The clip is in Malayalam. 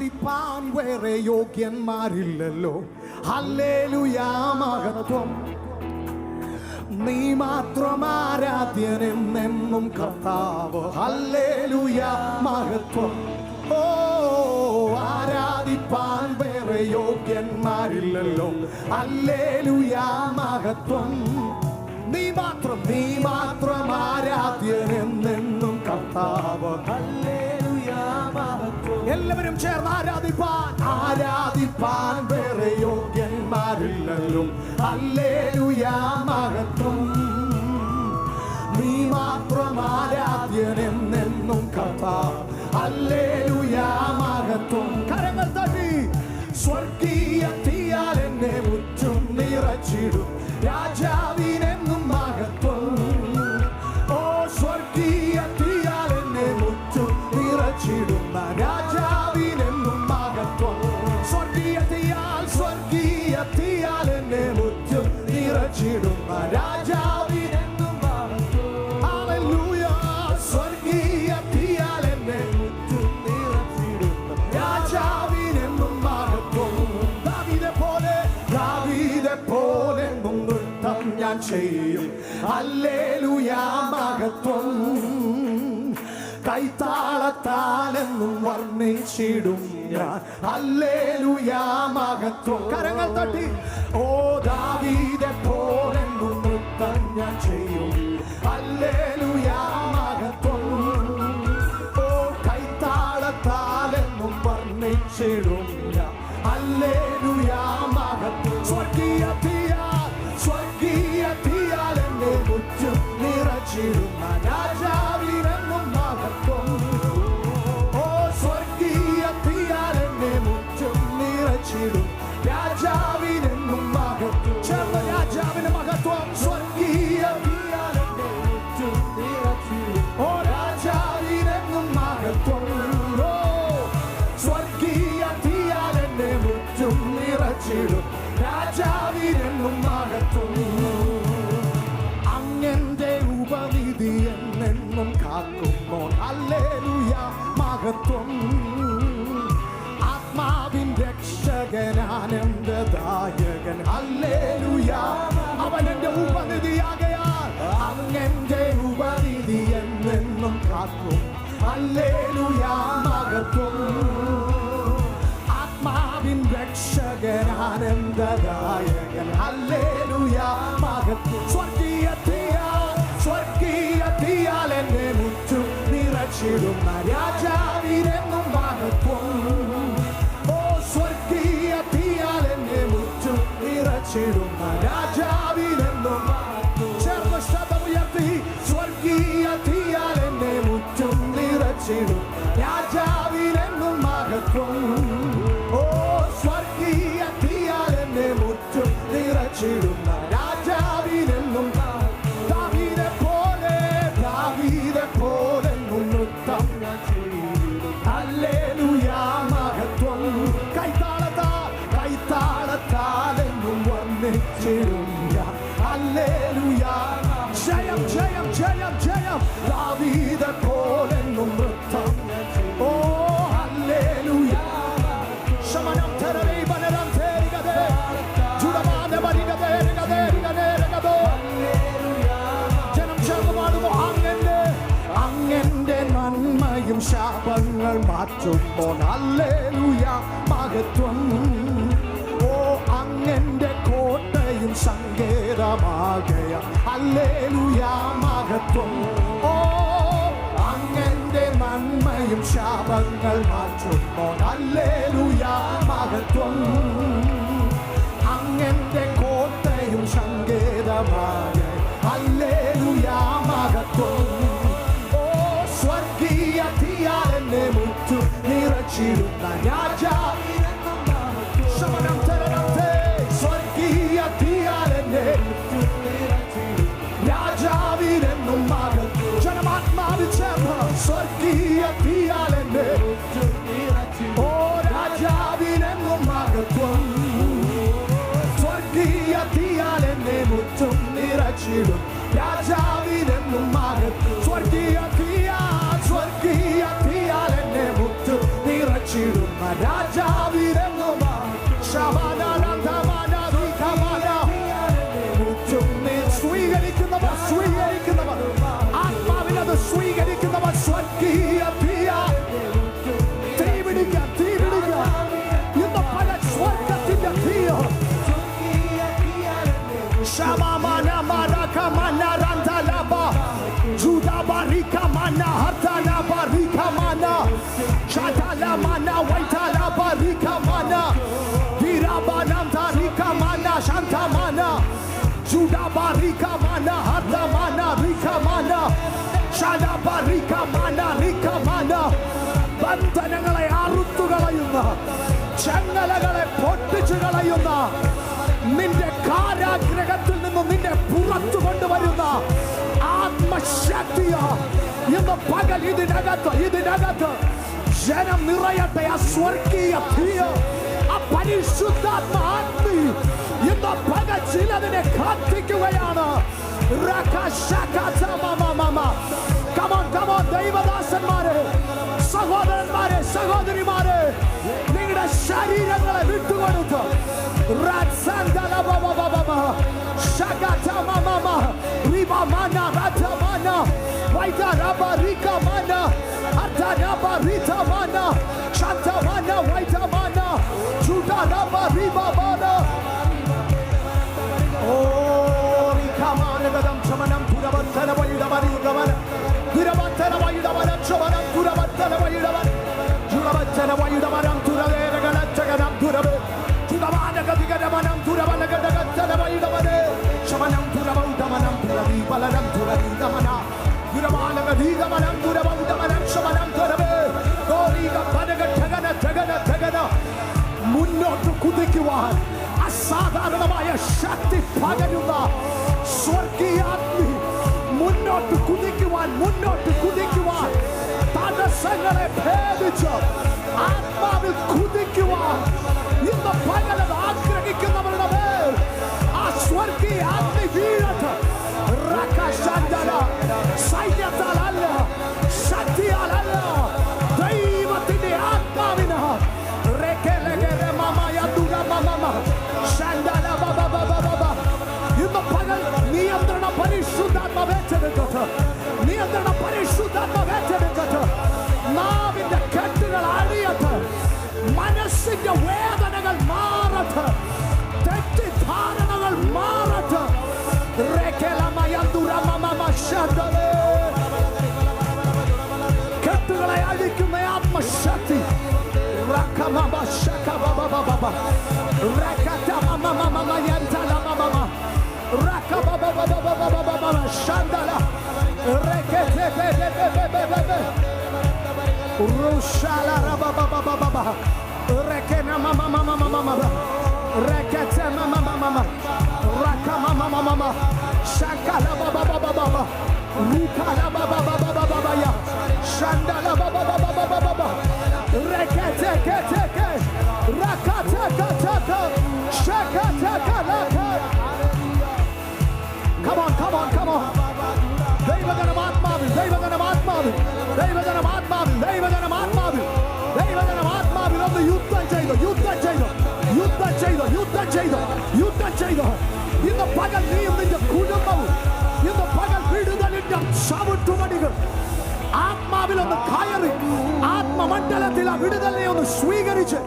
ആരാധിപ്പാൻ വേറെ യോഗ്യന്മാരില്ലല്ലോ. ഹല്ലേലൂയാ മഹത്വം. നീ മാത്രം ആരാധ്യനെന്നെന്നും കർത്താവ് ഓ ആരാധിപ്പാൻ വേറെ യോഗ്യന്മാരില്ലല്ലോ. ഹല്ലേലൂയാ മഹത്വം. നീ മാത്രം നീ മാത്രം ആരാധ്യനെന്നെന്നും കർത്താവ് മഹത്വം എല്ലാവരും ചേർന്ന് ആരാധിപ്പാൻ ആരാധിപ്പാൻ വേറെ യോഗ്യന്മാരില്ലല്ലോ. അല്ലേലുയാ മഹത്വം. നീ മാത്രം ആരാധ്യനെന്നെന്നും കഥ അല്ലേലുയാ മഹത്വം. ഞാൻ ചെയ്യും. ഹല്ലേലൂയാ മഹത്വം. കൈത്താളത്താലെന്നും വർണിച്ചിടും ഞാൻ. ഹല്ലേലൂയാ മഹത്വം. കരങ്ങൾ തട്ടി. ഓ ദാവീദെ പോലെന്നും നൃത്തം ഞാൻ ചെയ്യും. ഹല്ലേലൂയാ മഹത്വം. ഓ കൈത്താളത്താലെന്നും വർണിച്ചിടും ഞാൻ. ഹല്ലേലൂയാ മഹത്വം. സ്വർഗീയ ഉപനിധി എന്നെന്നും കാക്കുമ്പോൾ അല്ലേലുയ മഹത്വം. ആത്മാവിൻ രക്ഷകനാനന്ദദായകൻ അല്ലേലുയ അവൻ എന്റെ ഉപനിധിയാകയാൽ അങ്ങന്റെ ഉപനിധി എന്നെന്നും കാക്കും. അല്ലേലുയ മഹത്വം. ആത്മാവിൻ രക്ഷകനാനന്ദദായകൻ ഹല്ലേലൂയ മഹത്വം. നിറച്ചിടുന്ന രാജാവിനെന്നും ഞാൻ. ഹല്ലേലൂയാ ജയം ജയം ജയം ജയം ദാവീദെ പോലെ നൃത്തം ഞാൻ ചെയ്യും. ഓ ഹല്ലേലൂയാ ശമനം തെരറി വനരം തേരികതേ ചുടമാന വരികതേ രികതേ രികതേ രികതോ ജനം ചേർന്ന് പാടുമോ അങ്ങന്റെ അങ്ങന്റെ നന്മയും ശാപങ്ങൾ മാറ്റുമ്പോൾ അല്ലേലൂയ മഹത്വം സങ്കേതമാകയ അല്ലേലൂയ മഹത്വം. ഓ അങ്ങന്റെ നന്മയും ശാപങ്ങൾ മാറ്റുമ്പോൾ അല്ലേലൂയ മഹത്വം. അങ്ങന്റെ കോട്ടയും സങ്കേതമായ അല്ലേലൂയാ മഹത്വം. ഓ സ്വർഗീയ തീയാൽ എന്നെ മുറ്റു നിറച്ചിരുന്ന രാജാവിനെന്നും വാഴ്ത്തിടും രാജാവിനെന്നും മകൻ സ്വർഗീയ ക്രിയ സ്വർഗീയ ക്രിയാൽ എന്നെ മുത്തു നിറച്ചിടുന്ന രാജാവിനെന്നും സ്വീകരിക്കുന്നവർ സ്വീകരിക്കുന്നവർ. ആത്മാവിനത് സ്വീകരിക്കുന്നവർ സ്വർഗീയ ബന്ധനങ്ങളെ അറുത്തു കളയുന്ന ചങ്ങലകളെ പൊട്ടിച്ചു കളയുന്ന നിന്റെ കാരാഗ്രഹത്തിൽ നിന്നും നിന്നെ പുറത്തു കൊണ്ടുവരുന്ന ആത്മശക്തിയ. ഇന്ന് പകൽ ഇതിനകത്ത് ഇതിനകത്ത് ജനം നിറയട്ടെ ആ സ്വർഗീയ തീയ ആ പരിശുദ്ധാത്മ ആത്മി. ഇന്ന് പകൽ ചിലതിനെ കാത്തിക്കുകയാണ്. ദൈവദാസന്മാരെ സഹോദരന്മാരെ സഹോദരിമാരെ നിങ്ങളുടെ ശരീരങ്ങളെ വിട്ടുകൊടുത്ത് Ratsandalabababa, ദമനം തുറവി ബലനം തുറവി ദമന. ഗുരമാലകധി ദമനം ഗുരവം ദമനം ശമനം തുറവ്. ഗോരീക പനക ഠഗന ഠഗന ഠഗന. മുന്നോട്ട് കുതിക്കുവാൻ അസാധാരണമായ ശക്തി പകരുന്ന സ്വർഗീയാത്മി മുന്നോട്ട് കുതിക്കുവാൻ മുന്നോട്ട് കുതിക്കുവാൻ തടസ്സങ്ങളെ ഭേദിച്ച് ആത്മാവിൽ കുതിക്കുവാൻ ഇന്ന് പകലതാ Livirata, Rakashandala, Sayatalala, Shatialala, Daivatini Atmavina, Rekelegere Mama Yadura Mama, Shandala Baba Baba Baba, ഇന്ന് പകൽ നിയന്ത്രണ പരിശുദ്ധാത്മ വേറ്റെടുക്കട്ടെ നിയന്ത്രണ പരിശുദ്ധാത്മ വേറ്റെടുക്കട്ടെ നാ mama şaka baba baba baba. Rakata mama mama yantala mama. Raka baba baba baba baba baba şandala. Rekete be be be be be be be. Ruşala baba baba baba baba. Rekena mama mama mama mama. Rekete mama mama mama. Raka mama mama mama. Şakala baba baba baba. Rukala baba baba. യുദ്ധം ഇന്ന് പകൽ നീയും നിന്റെ കുടുംബവും ഇന്ന് പകൽ വിടുതലിന്റെ ചവിട്ടുപടികൾ. ആത്മാവിലൊന്ന് കയറി ആത്മമണ്ഡലത്തിൽ ആ വിടുതലിനെ ഒന്ന് സ്വീകരിച്ച്